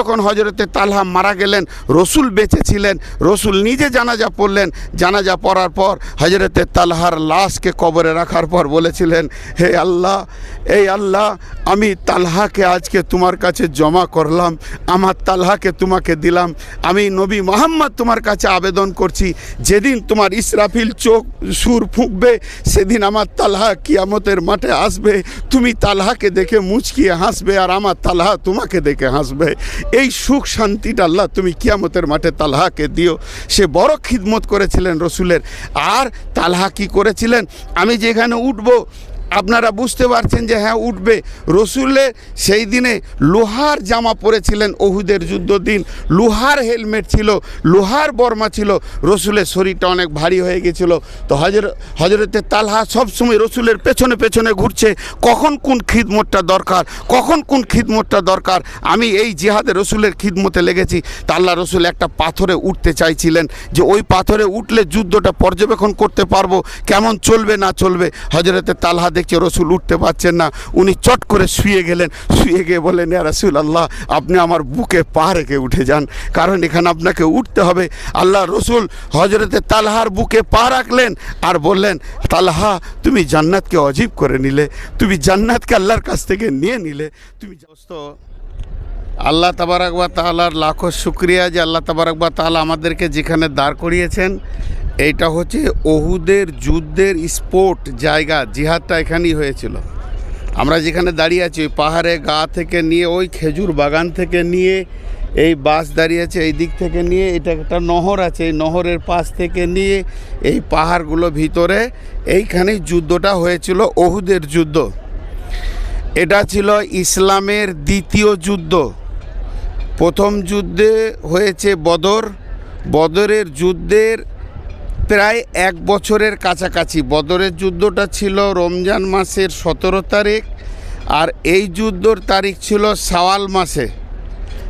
যখন হজরতে তালহা মারা গেলেন, রসুল বেঁচে ছিলেন, রসুল নিজে জানাজা পড়লেন। জানাজা পড়ার পর হজরতে তালহার লাশকে কবরে রাখার পর বলেছিলেন, হে আল্লাহ, এই আল্লাহ, আমি তালহাকে আজকে তোমার কাছে জমা করলাম, আমার তালহাকে তোমাকে দিলাম, আমি নবী মোহাম্মদ তোমার কাছে আবেদন করছি, যেদিন তোমার ইসরাফিল চোখ, সুর ফুঁকবে, সেদিন আমার তালহা কিয়ামতের মাঠে আসবে, তুমি তালহাকে দেখে মুচকিয়ে হাসবে, আর আমার তালহা তোমাকে দেখে হাসবে। এই সুখ শান্তিটা আল্লাহ তুমি কিয়ামতের মাঠে তালহাকে দিও। সে বড় খিদমত করেছিলেন রসুলের। আর তালহা কি করেছিলেন? আমি যেখানে উঠবো আপনারা বুঝতে পারছেন যে হ্যাঁ উঠবে। রসুলের সেই দিনে লোহার জামা পরেছিলেন ওহুদের যুদ্ধ দিন লোহার হেলমেট ছিল, লোহার বর্মা ছিল। রসুলের শরীরটা অনেক ভারী হয়ে গেছিল। তো হজর, হজরতে তালহা সবসময় রসুলের পেছনে পেছনে ঘুরছে। কখন কোন খিদমতটা দরকার? কখন কোন খিদমতটা দরকার? আমি এই জিহাদে রসুলের খিদমতে লেগেছি। তাল্লা রসুল একটা পাথরে উঠতে চাইছিলেন যে ওই পাথরে উঠলে যুদ্ধটা পর্যবেক্ষণ করতে পারব। কেমন চলবে না চলবে? হজরতে তালহা দেখছে রসুল উঠতে পারছেন না। উনি চট করে শুয়ে গেলেন। শুয়ে গিয়ে বলেন ইয়া রাসুল আল্লাহ আপনি আমার বুকে পা রেখে উঠে যান। কারণ এখানে আপনাকে উঠতে হবে। আল্লাহ রসুল হজরতে তালহার বুকে পা রাখলেন আর বললেন, তালহা, তুমি জান্নাতকে অজীব করে নিলে। তুমি জান্নাতকে আল্লাহর কাছ থেকে নিয়ে নিলে। তুমি আল্লাহ তাবারাকবা তালার লাখো শুক্রিয়া যে আল্লাহ তাবারাকবা তালা আমাদেরকে যেখানে দাঁড় করিয়েছেন। এইটা হচ্ছে ওহুদের যুদ্ধের স্পোর্ট জায়গা, জিহাদটা এখানেই হয়েছিল। আমরা যেখানে দাঁড়িয়ে আছি, ওই পাহাড়ে গা থেকে নিয়ে, ওই খেজুর বাগান থেকে নিয়ে, এই বাস দাঁড়িয়ে আছে এই দিক থেকে নিয়ে, এটা একটা নহর আছে, এই নহরের পাশ থেকে নিয়ে, এই পাহাড়গুলো ভিতরে এইখানেই যুদ্ধটা হয়েছিল ওহুদের যুদ্ধ। এটা ছিল ইসলামের দ্বিতীয় যুদ্ধ। প্রথম যুদ্ধে হয়েছে বদর। বদরের যুদ্ধের প্রায় এক বছরের কাছাকাছি। বদরের যুদ্ধটা ছিল রমজান মাসের সতেরো তারিখ আর এই যুদ্ধর তারিখ ছিল সাওয়াল মাসে।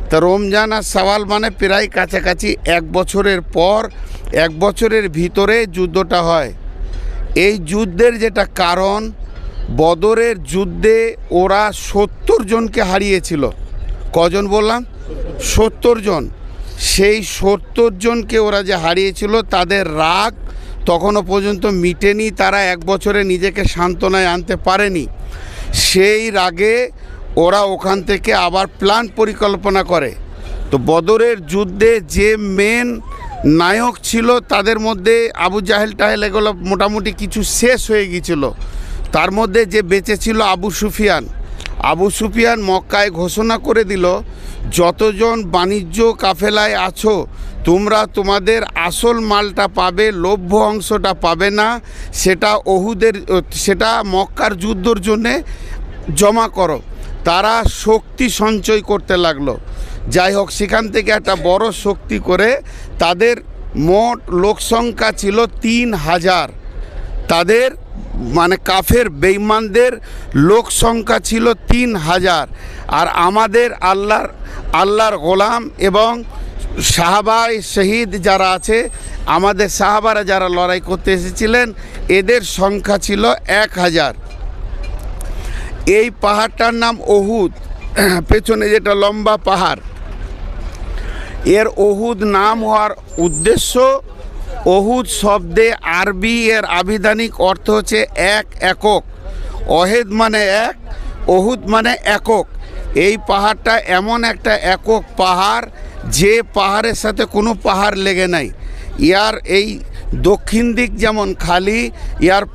তা রমজান আর সাওয়াল মানে প্রায় কাছাকাছি এক বছরের পর এক বছরের ভিতরে যুদ্ধটা হয়। এই যুদ্ধের যেটা কারণ, বদরের যুদ্ধে ওরা সত্তর জনকে হারিয়েছিল। কজন বললাম? সত্তর জন। সেই সত্তর জনকে ওরা যে হারিয়েছিল, তাদের রাগ তখনও পর্যন্ত মিটেনি, তারা এক বছরে নিজেকে সান্ত্বনায় আনতে পারেনি। সেই রাগে ওরা ওখান থেকে আবার প্ল্যান পরিকল্পনা করে। তো বদরের যুদ্ধে যে মেন নায়ক ছিল, তাদের মধ্যে আবু জাহেল টাহেল এগুলো মোটামুটি কিছু শেষ হয়ে গিয়েছিল। তার মধ্যে যে বেঁচে ছিল আবু সুফিয়ান। আবু সুফিয়ান মক্কায় ঘোষণা করে দিল, যতজন বাণিজ্য কাফেলায় আছো, তোমরা তোমাদের আসল মালটা পাবে, লভ্য অংশটা পাবে না। সেটা ওহুদের, সেটা মক্কার যুদ্ধর জন্যে জমা করো। তারা শক্তি সঞ্চয় করতে লাগল। যাই হোক, সেখান থেকে একটা বড় শক্তি করে তাদের মোট লোক সংখ্যা ছিল তিন হাজার। তাদের মানে কাফের বেইমানদের লোক সংখ্যা ছিল তিন হাজার। আর আমাদের আল্লাহর আল্লাহর গোলাম এবং সাহাবাই শহীদ যারা আছে, আমাদের সাহাবারা যারা লড়াই করতে এসেছিলেন, এদের সংখ্যা ছিল এক হাজার। এই পাহাড়টার নাম ওহুদ। পেছনে যেটা লম্বা পাহাড়। এর ওহুদ নাম হওয়ার উদ্দেশ্য ওহুদ শব্দে আরবি এর আবিধানিক অর্থ হচ্ছে এক একক। অহেদ মানে এক, ওহুদ মানে একক। এই পাহাড়টা এমন একটা একক পাহাড় যে পাহাড়ের সাথে কোনো পাহাড় লেগে নাই। ইয়ার এই দক্ষিণ দিক যেমন খালি, ইয়ার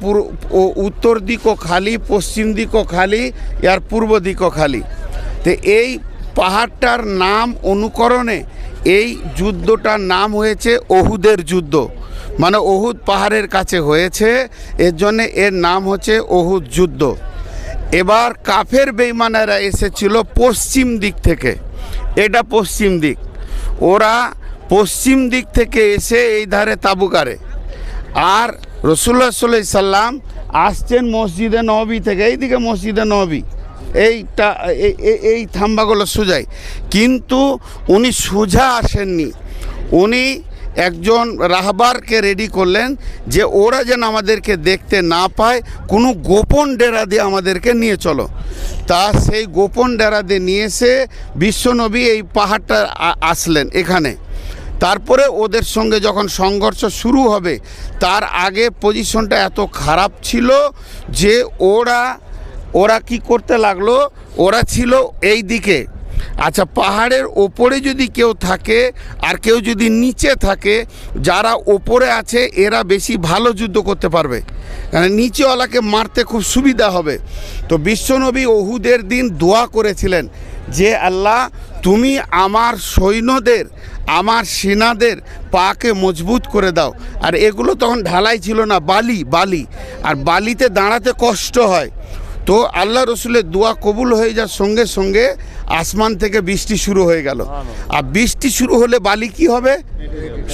উত্তর দিকও খালি, পশ্চিম দিকও খালি, ইয়ার পূর্ব দিকও খালি। তো এই পাহাড়টার নাম অনুকরণে এই যুদ্ধটার নাম হয়েছে অহুদের যুদ্ধ। মানে অহুদ পাহাড়ের কাছে হয়েছে, এর জন্যে এর নাম হচ্ছে অহুদ যুদ্ধ। এবার কাফের বেইমানেরা এসেছিল পশ্চিম দিক থেকে। এটা পশ্চিম দিক। ওরা পশ্চিম দিক থেকে এসে এই ধারে তাবুকারে আর রসুল্লাহ সাল্লাম আসছেন মসজিদে নবী থেকে, এইদিকে মসজিদে নবী। এইটা এই- থাম্বাগুলো সোজাই। কিন্তু উনি সোজা আসেননি। উনি একজন রাহবারকে রেডি করলেন যে ওরা যেন আমাদেরকে দেখতে না পায়, কোনো গোপন ডেরা দিয়ে আমাদেরকে নিয়ে চলো। তা সেই গোপন ডেরা দিয়ে নিয়ে এসে বিশ্বনবী এই পাহাড়টা আসলেন এখানে। তারপরে ওদের সঙ্গে যখন সংঘর্ষ শুরু হবে, তার আগে পজিশনটা এত খারাপ ছিল যে ওরা ওরা কি করতে লাগল? ওরা ছিল এই দিকে। আচ্ছা পাহাড়ের ওপরে যদি কেউ থাকে আর কেউ যদি নিচে থাকে, যারা ওপরে আছে, এরা বেশি ভালো যুদ্ধ করতে পারবে। মানে নিচেওয়ালাকে মারতে খুব সুবিধা হবে। তো বিশ্বনবী ওহুদের দিন দোয়া করেছিলেন যে, আল্লাহ, তুমি আমার সৈন্যদের, আমার সেনাদের পাকে মজবুত করে দাও। আর এগুলো তখন ঢালাই ছিল না, বালি বালি। আর বালিতে দাঁড়াতে কষ্ট হয়। তো আল্লাহ রসুলের দোয়া কবুল হয়ে যাওয়ার সঙ্গে সঙ্গে আসমান থেকে বৃষ্টি শুরু হয়ে গেল। আর বৃষ্টি শুরু হলে বালি কি হবে?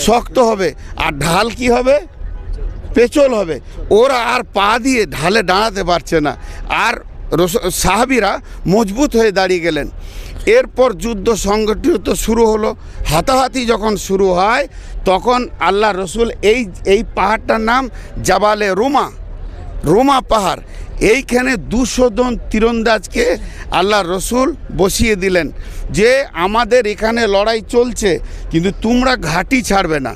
শক্ত হবে। আর ঢাল কি হবে? পেচল হবে। ওরা আর পা দিয়ে ঢালে দাঁড়াতে পারছে না। আর সাহাবিরা মজবুত হয়ে দাঁড়িয়ে গেলেন। এরপর যুদ্ধ সংগঠিত শুরু হলো। হাতাহাতি যখন শুরু হয়, তখন আল্লাহ রসুল এই এই পাহাড়টার নাম জাবালে রোমা। রোমা পাহাড়। এইখানে দুশো জন তীরন্দাজকে আল্লাহ রসুল বসিয়ে দিলেন যে আমাদের এখানে লড়াই চলছে, কিন্তু তোমরা ঘাঁটি ছাড়বে না।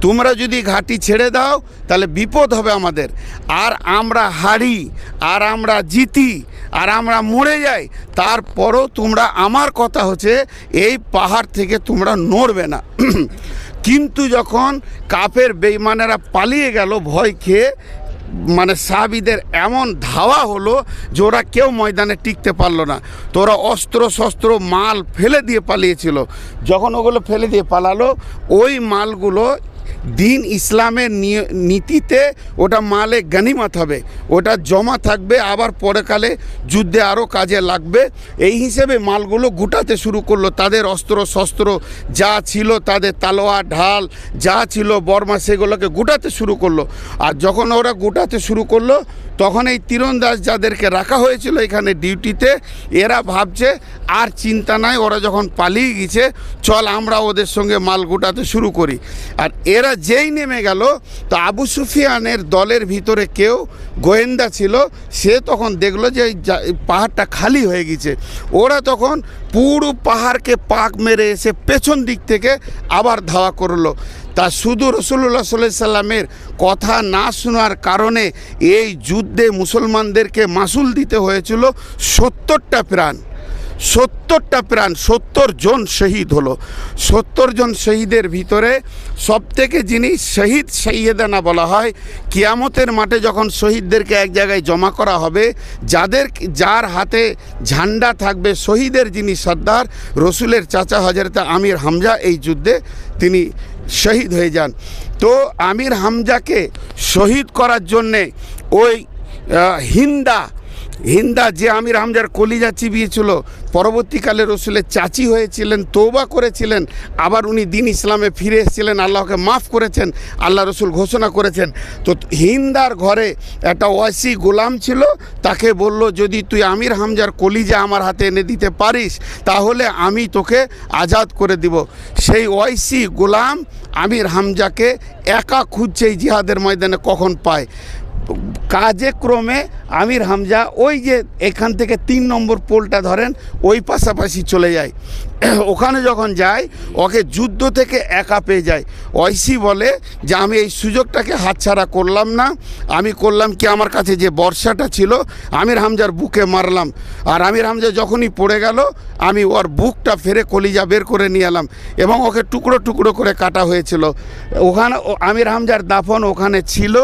তোমরা যদি ঘাঁটি ছেড়ে দাও, তাহলে বিপদ হবে আমাদের। আর আমরা হারি, আর আমরা জিতি, আর আমরা মরে যাই, তারপরও তোমরা, আমার কথা হচ্ছে, এই পাহাড় থেকে তোমরা নড়বে না। কিন্তু যখন কাফের বেইমানেরা পালিয়ে গেল ভয় খেয়ে মানে সাহাবিদের এমন ধাওয়া হলো যে ওরা কেউ ময়দানে টিকতে পারল না। তো ওরা অস্ত্র, শস্ত্র, মাল ফেলে দিয়ে পালিয়েছিল। যখন ওগুলো ফেলে দিয়ে পালালো, ওই মালগুলো দিন ইসলামের নীতিতে ওটা মালে গানিমাত হবে, ওটা জমা থাকবে, আবার পরেকালে যুদ্ধে আরও কাজে লাগবে। এই হিসেবে মালগুলো গুটাতে শুরু করল, তাদের অস্ত্র, শস্ত্র যা ছিল তাদের তালোয়া, ঢাল যা ছিল, বর্মা, সেগুলোকে গুটাতে শুরু করল। আর যখন ওরা গুটাতে শুরু করল তখন এই তীরন্দাজ যাদেরকে রাখা হয়েছিল এখানে ডিউটিতে, এরা ভাবছে, আর চিন্তা নাই, ওরা যখন পালিয়ে গেছে, চল আমরা ওদের সঙ্গে মাল গোটাতে শুরু করি। আর এরা যেই নেমে গেল, তো আবু সুফিয়ানের দলের ভিতরে কেউ গোয়েন্দা ছিল, সে তখন দেখল যে পাহাড়টা খালি হয়ে গেছে। ওরা তখন পুরো পাহাড়কে পাক মেরে এসে পেছন দিক থেকে আবার ধাওয়া করল। তা শুধু রসুল্লাহ সাল্লাহ সাল্লামের কথা না শোনার কারণে এই যুদ্ধে মুসলমানদেরকে মাসুল দিতে হয়েছিল সত্তরটা প্রাণ। সত্তরটা প্রাণ, সত্তর জন শহীদ হলো। সত্তর জন শহীদের ভিতরে সবথেকে যিনি শহীদ সৈয়দানা বলা হয়, কিয়ামতের মাঠে যখন শহীদদেরকে এক জায়গায় জমা করা হবে, যাদের যার হাতে ঝান্ডা থাকবে শহীদের যিনি সর্দার, রসুলের চাচা হজরত আমির হামজা এই যুদ্ধে তিনি শহীদ হয়ে যান। তো আমির হামজাকে শহীদ করার জন্যে ওই হিন্দা হিন্দা যে আমির হামজার কলিজা চিবিয়েছিল, পরবর্তীকালে রসুলের চাচি হয়েছিলেন তৌবা করেছিলেন, আবার উনি দিন ইসলামে ফিরে এসেছিলেন, আল্লাহকে মাফ করেছেন, আল্লাহ রসুল ঘোষণা করেছেন। তো হিন্দার ঘরে একটা ওয়াসি গোলাম ছিল, তাকে বলল, যদি তুই আমির হামজার কলিজা আমার হাতে এনে দিতে পারিস, তাহলে আমি তোকে আজাদ করে দিব। সেই ওয়াইসি গোলাম আমির হামজাকে একা খুঁজছে এই জিহাদের ময়দানে কখন পায়। কাজে ক্রমে আমির হামজা ওই যে এখান থেকে তিন নম্বর পোলটা ধরেন, ওই পাশাপাশি চলে যায়। ওখানে যখন যায়, ওকে যুদ্ধ থেকে একা পেয়ে যায়। ঐসি বলে যে, আমি এই সুযোগটাকে হাতছাড়া করলাম না। আমি করলাম কি, আমার কাছে যে বর্ষাটা ছিল, আমির হামজার বুকে মারলাম। আর আমির হামজা যখনই পড়ে গেল, আমি ওর বুকটা ফেরে কলিজা বের করে নিয়ে এলাম এবং ওকে টুকরো টুকরো করে কাটা হয়েছিল। ওখানে আমির হামজার দাফন ওখানে ছিল।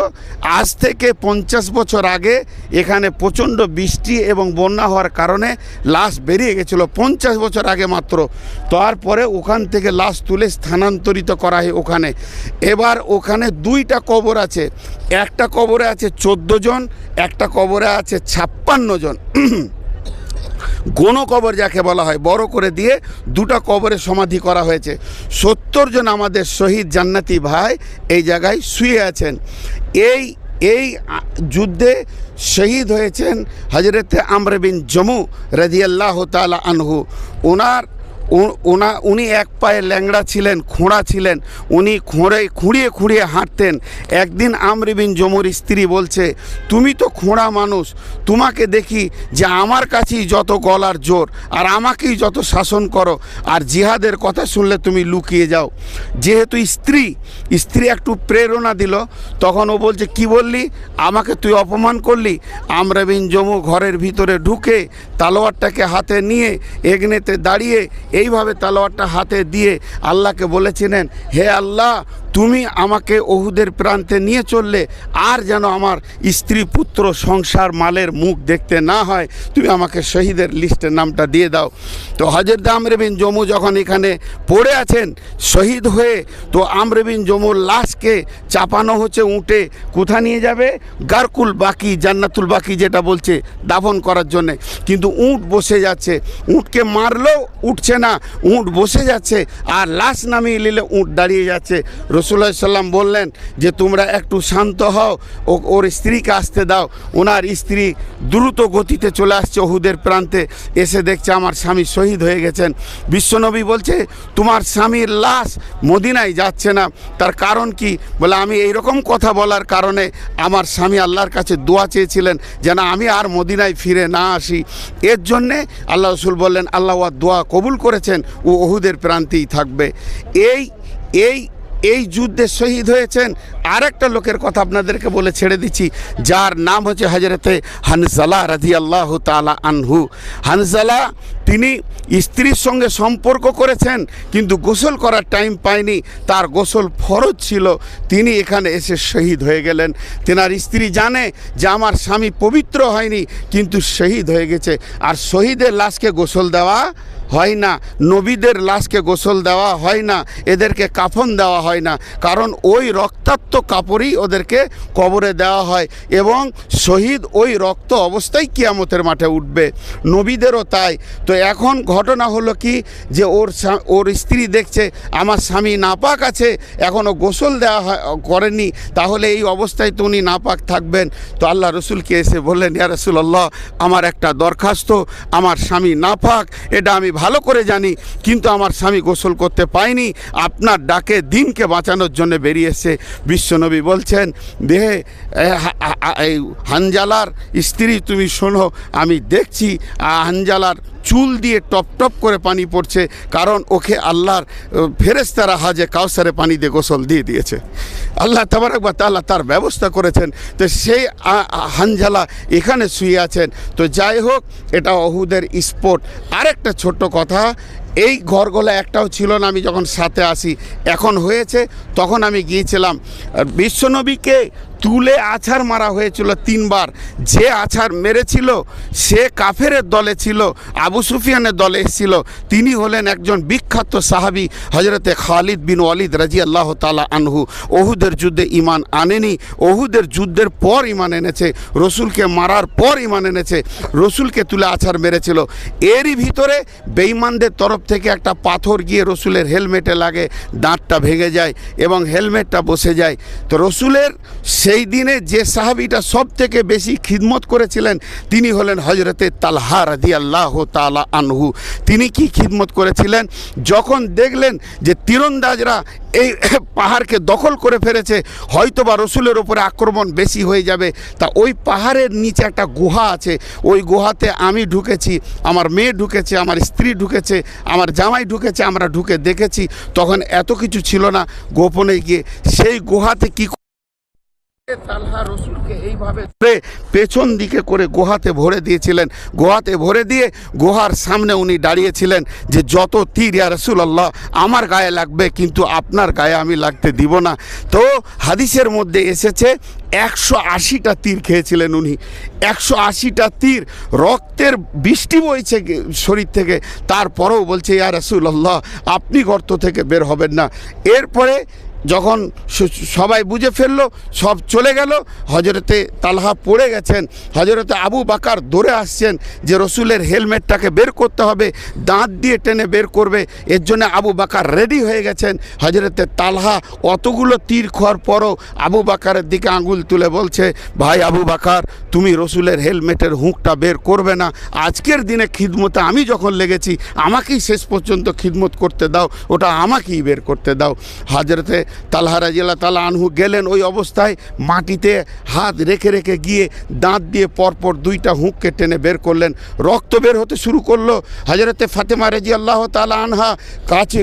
আজ থেকে পঞ্চাশ বছর আগে এখানে প্রচণ্ড বৃষ্টি এবং বন্যা হওয়ার কারণে লাশ বেরিয়ে গেছিল পঞ্চাশ বছর আগে মাত্র। তারপরে ওখান থেকে লাশ তুলে স্থানান্তরিত করা হয় ওখানে। এবার ওখানে দুইটা কবর আছে। একটা কবরে আছে চোদ্দ জন, একটা কবরে আছে ছাপ্পান্ন জন। গণ কবর যাকে বলা হয় বড় করে দিয়ে দুটো কবরে সমাধি করা হয়েছে। সত্তর জন আমাদের শহীদ জান্নাতি ভাই এই জায়গায় শুয়ে আছেন। এই এই যুদ্ধে শহীদ হয়েছেন হজরতে আমরবিন জমু রাজিয়াল্লাহ তালা আনহু। ওনার ওনা উনি এক পায়ে ল্যাংড়া ছিলেন, খোঁড়া ছিলেন। উনি খোঁড়ে, খুঁড়িয়ে খুঁড়িয়ে হাঁটতেন। একদিন আমরিবিন জমুর স্ত্রী বলছে, তুমি তো খোঁড়া মানুষ, তোমাকে দেখি যে আমার কাছেই যত গলার জোর, আর আমাকেই যত শাসন করো, আর জিহাদের কথা শুনলে তুমি লুকিয়ে যাও। যেহেতু স্ত্রী স্ত্রী একটু প্রেরণা দিল, তখন ও বলছে, কি বললি? আমাকে তুই অপমান করলি? আমরাবিন জমু ঘরের ভিতরে ঢুকে তালোয়ারটাকে হাতে নিয়ে এগনেতে দাঁড়িয়ে এইভাবে তালোয়ারটা হাতে দিয়ে আল্লাহকে বলেছিলেন হে আল্লাহ তুমি আমাকে ওহুদের প্রান্তে নিয়ে চললে আর যেন আমার স্ত্রী পুত্র সংসার মালের মুখ দেখতে না হয়, তুমি আমাকে শহীদের লিস্টের নামটা দিয়ে দাও। তো হজরত আমরেবিন জমু যখন এখানে পড়ে আছেন, শহীদ হয়ে, তো আমরেবিন জমুর লাশকে চাপানো হচ্ছে উঁটে কোথা নিয়ে যাবে? গারকুল বাকি, জান্নাতুল বাকি যেটা বলছে দাফন করার জন্যে। কিন্তু উঁট বসে যাচ্ছে, উঁটকে মারলেও উঠছে না, উঁট বসে যাচ্ছে আর লাশ নামিয়ে নিলে উঁট দাঁড়িয়ে যাচ্ছে। রসুল্লাহ সাল্লাম বললেন যে, তোমরা একটু শান্ত হও, ও, ওর স্ত্রীকে আসতে দাও। ওনার স্ত্রী দ্রুত গতিতে চলে আসছে ওহুদের প্রান্তে। এসে দেখছে আমার স্বামী শহীদ হয়ে গেছেন। বিশ্বনবী বলছে, তোমার স্বামীর লাশ মদিনায় যাচ্ছে না। তার কারণ কি? বলে, আমি এইরকম কথা বলার কারণে আমার স্বামী আল্লাহর কাছে দোয়া চেয়েছিলেন যেন আমি আর মদিনায় ফিরে না আসি। এর জন্যে আল্লাহ রসুল বললেন, আল্লাহ দোয়া কবুল করেছেন, ও ওহুদের প্রান্তেই থাকবে। এই এই এই যুদ্ধে শহীদ হয়েছেন আর একটা লোকের কথা আপনাদেরকে বলে ছেড়ে দিচ্ছি, যার নাম হচ্ছে হজরতে হানজালা রাজি আল্লাহ তালা আনহু। হানজালা, তিনি স্ত্রীর সঙ্গে সম্পর্ক করেছেন, কিন্তু গোসল করার টাইম পায়নি, তার গোসল ফরজ ছিল, তিনি এখানে এসে শহীদ হয়ে গেলেন। তেনার স্ত্রী জানে যে আমার স্বামী পবিত্র হয়নি, কিন্তু শহীদ হয়ে গেছে, আর শহীদের লাশকে গোসল দেওয়া হয় না। নবীদের লাশকে গোসল দেওয়া হয় না। এদেরকে কাফন দেওয়া হয় না। কারণ ওই রক্তাক্ত কাপড়ই ওদেরকে কবরে দেওয়া হয় এবং শহীদ ওই রক্ত অবস্থায় কিয়ামতের মাঠে উঠবে। নবীদেরও তাই। তো এখন ঘটনা হলো কি? যে ওর ওর স্ত্রী দেখছে, আমার স্বামী নাপাক আছে এখনও গোসল দেওয়া করেনি, তাহলে এই অবস্থায় তো উনি নাপাক থাকবেন। তো আল্লাহ রসুলকে এসে বললেন, ইয়া রসুল্লাহ আমার একটা দরখাস্ত, আমার স্বামী নাপাক, এটা আমি ভালো করে জানি, কিন্তু আমার স্বামী গোসল করতে পায়নি। আপনার ডাকে দিনকে বাঁচানোর জন্য বেরিয়ে এসে বিশ্বনবী বলছেন, দেহে হানজালার স্ত্রী তুমি শোনো, আমি দেখছি হানজালার চুল দিয়ে টপ টপ করে পানি পড়ছে, কারণ ওকে আল্লাহর ফেরেস্তারা হাজে কাউসারে পানি দিয়ে গোসল দিয়ে দিয়েছে। আল্লাহ তাবারাকবা তাল্লাহ তার ব্যবস্থা করেছেন। তো সেই হানজালা এখানে শুয়ে আছেন। তো যাই হোক, এটা অহুদের স্পোর্ট আরেকটা ছোট্ট কথা এই ঘরগুলো একটাও ছিল না, আমি যখন সাথে আসি, এখন হয়েছে, তখন আমি গিয়েছিলাম। বিশ্বনবীকে তুলে আছাড় মারা হয়েছিল তিনবার। যে আছাড় মেরেছিল, সে কাফেরের দলে ছিল, আবু সুফিয়ানের দলে এসেছিল। তিনি হলেন একজন বিখ্যাত সাহাবি হজরতে খালিদ বিন ওয়ালিদ রাজি আল্লাহ তালা আনহু। ওহুদের যুদ্ধে ইমান আনেনি, ওহুদের যুদ্ধের পর ইমান এনেছে, রসুলকে মারার পর ইমান এনেছে, রসুলকে তুলে আছাড় মেরেছিল। এরই ভিতরে বেঈমানদের তরফ থেকে একটা পাথর গিয়ে রসুলের হেলমেটে লাগে, দাঁতটা ভেঙে যায় এবং হেলমেটটা বসে যায়। তো রসুলের সেই দিনে যে সাহাবিটা সব থেকে বেশি খিদমত করেছিলেন, তিনি হলেন হজরতে তালহা রাদি আল্লাহ তালা আনহু। তিনি কি খিদমত করেছিলেন? যখন দেখলেন যে তীরন্দাজরা এই পাহাড়কে দখল করে ফেলেছে হয়তো বা রসুলের ওপরে আক্রমণ বেশি হয়ে যাবে। তা ওই পাহাড়ের নিচে একটা গুহা আছে, ওই গুহাতে আমি ঢুকেছি, আমার মেয়ে ঢুকেছে, আমার স্ত্রী ঢুকেছে আমার জামাই ঢুকেছে, আমরা ঢুকে দেখেছি, তখন এত কিছু ছিল না। গোপনে গিয়ে সেই গুহাতে কি পেছন দিকে করে গুহাতে ভরে দিয়েছিলেন। গুহাতে ভরে দিয়ে গুহার সামনে উনি দাঁড়িয়েছিলেন যে যত তীর, ইয়া রসুলাল্লাহ, আমার গায়ে লাগবে, কিন্তু আপনার গায়ে আমি লাগতে দিব না। তো হাদিসের মধ্যে এসেছে, একশো আশিটা তীর খেয়েছিলেন উনি। একশো আশিটা তীর রক্তের বৃষ্টি বইছে শরীর থেকে। তারপরেও বলছে, ইয়া রসুল্লাহ আপনি গর্ত থেকে বের হবেন না। এরপরে যখন সবাই বুঝে ফেলল, সব চলে গেল হজরতে তালহা পড়ে গেছেন হজরতে আবু বাকার দৌড়ে আসছেন যে রসুলের হেলমেটটাকে বের করতে হবে, দাঁত দিয়ে টেনে বের করবে, এর জন্য আবু বাকার রেডি হয়ে গেছেন। হজরতে তালহা অতগুলো তীর খোয়ার পরও আবু বাকারের দিকে আঙুল তুলে বলছে, ভাই আবু বাকার, তুমি রসুলের হেলমেটের হুঁকটা বের করবে না। আজকের দিনে খিদমতে আমি যখন লেগেছি, আমাকেই শেষ পর্যন্ত খিদমত করতে দাও, ওটা আমাকেই বের করতে দাও। হাজরতে তালহা রাজিয়াল্লাহ তালা আনহু গেলেন ওই অবস্থায়, মাটিতে হাত রেখে রেখে গিয়ে দাঁত দিয়ে পরপর দুইটা হুঁককে টেনে বের করলেন। রক্ত বের হতে শুরু করল হাজরতে ফাতেমা রাজি আল্লাহ তালা আনহা। কাছে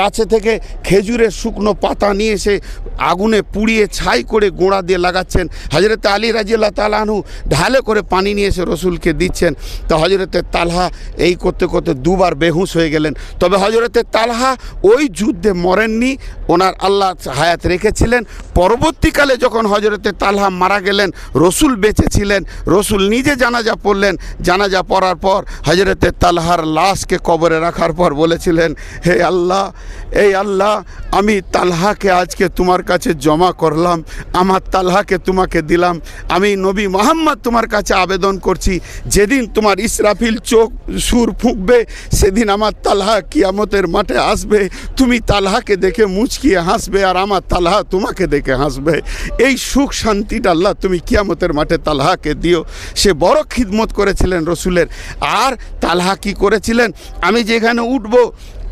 কাছে থেকে খেজুরের শুকনো পাতা নিয়ে এসে আগুনে পুড়িয়ে ছাই করে গোড়া দিয়ে লাগাচ্ছেন। হজরতে আলী রাজিয়াল্লাহ তালা আনহু ঢালে করে পানি নিয়ে এসে রসুলকে দিচ্ছেন। তো হজরতে তালহা এই করতে করতে দুবার বেহুশ হয়ে গেলেন। তবে হজরতে তালহা ওই যুদ্ধে মরেননি, ওনার আল্লাহ হায়াত রেখেছিলেন। পরবর্তীকালে যখন হজরতে তালহা মারা গেলেন, রসুল বেঁচে ছিলেন, রসুল নিজে জানাজা পড়লেন। জানাজা পড়ার পর হজরতে তালহার লাশকে কবরে রাখার পর বলেছিলেন, হে আল্লাহ, এই আল্লাহ, আমি তালহাকে আজকে তোমার কাছে জমা করলাম, আমার তালহাকে তোমাকে দিলাম, আমি নবী মোহাম্মদ তোমার কাছে আবেদন করছি, যেদিন তোমার ইসরাফিল চোখ, সুর ফুঁকবে, সেদিন আমার তালহা কিয়ামতের মাঠে আসবে, তুমি তালহাকে দেখে মুচকিয়ে হাসবে আর আমার তালহা তোমাকে দেখে হাসবে। এই সুখ শান্তিটা আল্লাহ তুমি কিয়ামতের মাঠে তালহাকে দিও। সে বড় খিদমত করেছিলেন রসুলের। আর তালহা কি করেছিলেন? আমি যেখানে উঠবো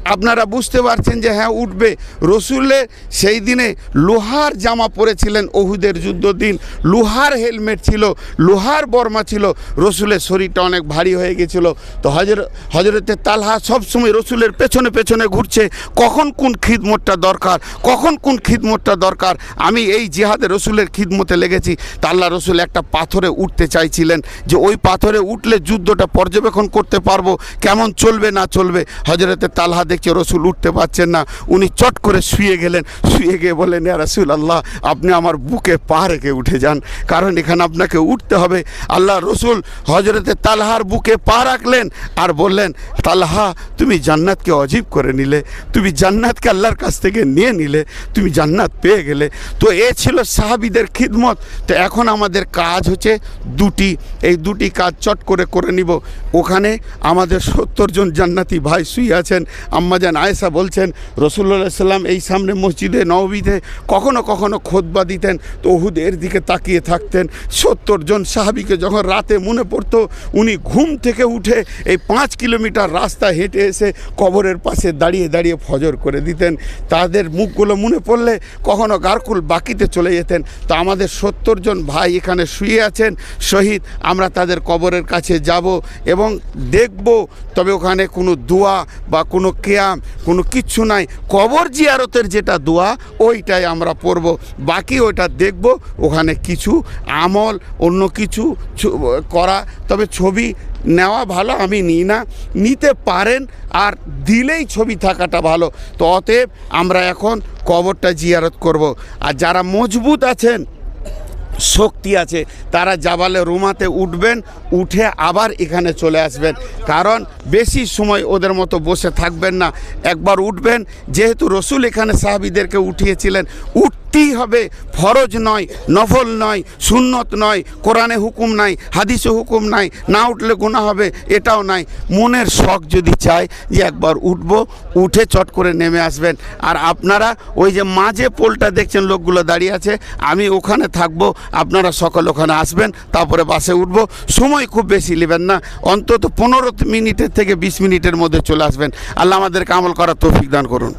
আপনারা বুঝতে পারছেন যে হ্যাঁ উঠবে। রসুলে সেই দিনে লোহার জামা পরেছিলেন ওহুদের যুদ্ধ দিন লোহার হেলমেট ছিল, লোহার বর্মা ছিল। রসুলের শরীরটা অনেক ভারী হয়ে গেছিল। তো হজর হজরতের তালহা সবসময় রসুলের পেছনে পেছনে ঘুরছে। কখন কোন খিদমতটা দরকার? কখন কোন খিদমতটা দরকার? আমি এই জিহাদে রসুলের খিদমতে লেগেছি। তাল্লা রসুল একটা পাথরে উঠতে চাইছিলেন যে ওই পাথরে উঠলে যুদ্ধটা পর্যবেক্ষণ করতে পারব। কেমন চলবে না চলবে? হজরতে তালহা দেখছে রসুল উঠতে পারছেন না। উনি চট করে শুয়ে গেলেন। শুয়ে গিয়ে বললেন, ইয়া রাসুল আল্লাহ আপনি আমার বুকে পা রেখে উঠে যান। কারণ এখানে আপনাকে উঠতে হবে। আল্লাহ রসুল হজরতে তালহার বুকে পা রাখলেন আর বললেন, তালহা, তুমি জান্নাতকে অজীব করে নিলে। তুমি জান্নাতকে আল্লাহর কাছ থেকে নিয়ে নিলে। তুমি জান্নাত পেয়ে গেলে। তো এ ছিল সাহাবিদের খিদমত। তো এখন আমাদের কাজ হচ্ছে দুটি। এই দুটি কাজ চট করে করে নিব। ওখানে আমাদের সত্তর জন জান্নাতি ভাই শুয়ে আছেন। আম্মাজান আয়েশা বলছেন রসুল্লাহ সাল্লাম এই সামনে মসজিদে নবীতে কখনো কখনো খোদবা দিতেন, তো ওহুদের দিকে তাকিয়ে থাকতেন। সত্তর জন সাহাবিকে যখন রাতে মনে পড়তো, উনি ঘুম থেকে উঠে এই পাঁচ কিলোমিটার রাস্তা হেঁটে এসে কবরের পাশে দাঁড়িয়ে দাঁড়িয়ে ফজর করে দিতেন। তাদের মুখগুলো মনে পড়লে কখনো গারকুল বাকিতে চলে যেতেন। তো আমাদের সত্তর জন ভাই এখানে শুয়ে আছেন, শহীদ, আমরা তাদের কবরের কাছে যাব এবং দেখব, তবে ওখানে কোনো দোয়া বা কোনো কেয়াম কোনো কিচ্ছু নাই। কবর জিয়ারতের যেটা দোয়া, ওইটাই আমরা পড়ব। বাকি ওইটা দেখব, ওখানে কিছু আমল, অন্য কিছু করা। তবে ছবি নেওয়া ভালো, আমি নিই না। নিতে পারেন, আর দিলেই ছবি থাকাটা ভালো। তো অতএব আমরা এখন কবরটা জিয়ারত করব। আর যারা মজবুত আছেন শক্তি আছে। তারা জাবালে রুমাতে উঠবেন, উঠে আবার এখানে চলে আসবেন। কারণ বেশি সময় ওদের মতো বসে থাকবেন না। একবার উঠবেন, যেহেতু রসুল এখানে সাহাবিদেরকে উঠিয়েছিলেন উঠতেই হবে, ফরজ নয়, নফল নয়, সুন্নত নয়, কোরআনে হুকুম নাই, হাদিসে হুকুম নাই, না উঠলে গুণা হবে, এটাও নাই। মনের শখ যদি চায় যে একবার উঠবো, উঠে চট করে নেমে আসবেন। আর আপনারা ওই যে মাঝে পোলটা দেখছেন, লোকগুলো দাঁড়িয়ে আছে, আমি ওখানে থাকব, আপনারা সকল ওখানে আসবেন, তারপরে বাসে উঠবো। সময় খুব বেশি নেবেন না, অন্তত পনেরো মিনিটের থেকে বিশ মিনিটের মধ্যে চলে আসবেন। আল্লাহ আমাদেরকে আমল করার তৌফিক দান করুন।